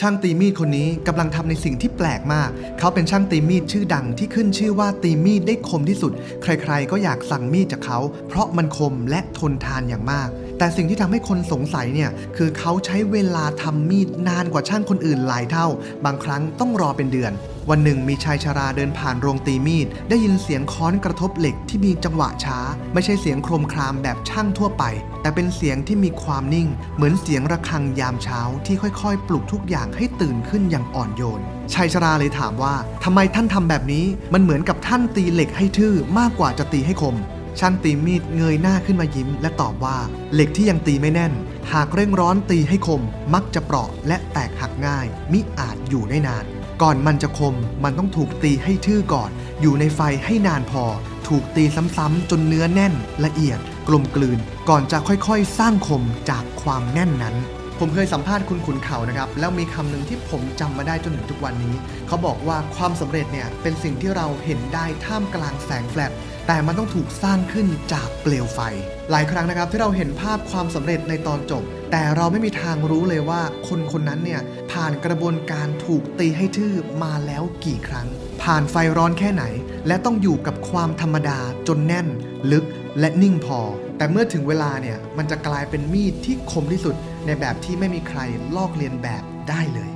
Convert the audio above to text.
ช่างตีมีดคนนี้กำลังทำในสิ่งที่แปลกมาก เขาเป็นช่างตีมีดชื่อดังที่ขึ้นชื่อว่าตีมีดได้คมที่สุด ใครๆ ก็อยากสั่งมีดจากเขา เพราะมันคมและทนทานอย่างมาก แต่สิ่งที่ทำให้คนสงสัยเนี่ย คือเขาใช้เวลาทำมีดนานกว่าช่างคนอื่นหลายเท่า บางครั้งต้องรอเป็นเดือน วันหนึ่งมีชายชาราเดินผ่านโรงตีมีด ได้ยินเสียงค้อนกระทบเหล็กที่มีจังหวะช้า ไม่ใช่เสียงโครมครามแบบช่างทั่วไป แต่เป็นเสียงที่มีความนิ่ง เหมือนเสียงระฆังยามเช้าที่ค่อยๆ ปลุกทุกอย่างให้ตื่นขึ้นอย่างอ่อนโยนชายชราเลยถามว่าทำไมท่านทำแบบนี้ มันเหมือนกับท่านตีเหล็กให้ทื่อมากกว่าจะตีให้คม ช่างตีมีดเงยหน้าขึ้นมายิ้ม และตอบว่าเหล็กที่ยังตีไม่แน่น หากเร่งร้อนตีให้คม มักจะเปราะและแตกหักง่ายมิอาจอยู่ได้นาน ก่อนมันจะคมมันต้องถูกตีให้ทื่อก่อน อยู่ในไฟให้นานพอ ถูกตีซ้ำๆจนเนื้อแน่น ละเอียด กลมกลืน ก่อนจะค่อยๆ สร้างคมจากความแน่นนั้น ผมเคยสัมภาษณ์คุณขุนเขานะครับ แล้วมีคำหนึ่งที่ผมจำมาได้จนถึงทุกวันนี้ เขาบอกว่าความสำเร็จเนี่ยเป็นสิ่งที่เราเห็นได้ท่ามกลางแสงแฟลชแต่มันต้องถูกสร้างขึ้นจากเปลวไฟ หลายครั้งนะครับที่เราเห็นภาพความสำเร็จในตอนจบ แต่เราไม่มีทางรู้เลยว่าคนคนนั้นเนี่ยผ่านกระบวนการถูกตีให้ทื่อมาแล้วกี่ครั้ง ผ่านไฟร้อนแค่ไหน และต้องอยู่กับความธรรมดาจนแน่น ลึกและนิ่งพอ แต่เมื่อถึงเวลาเนี่ย มันจะกลายเป็นมีดที่คมที่สุดในแบบที่ไม่มีใครลอกเลียนแบบได้เลย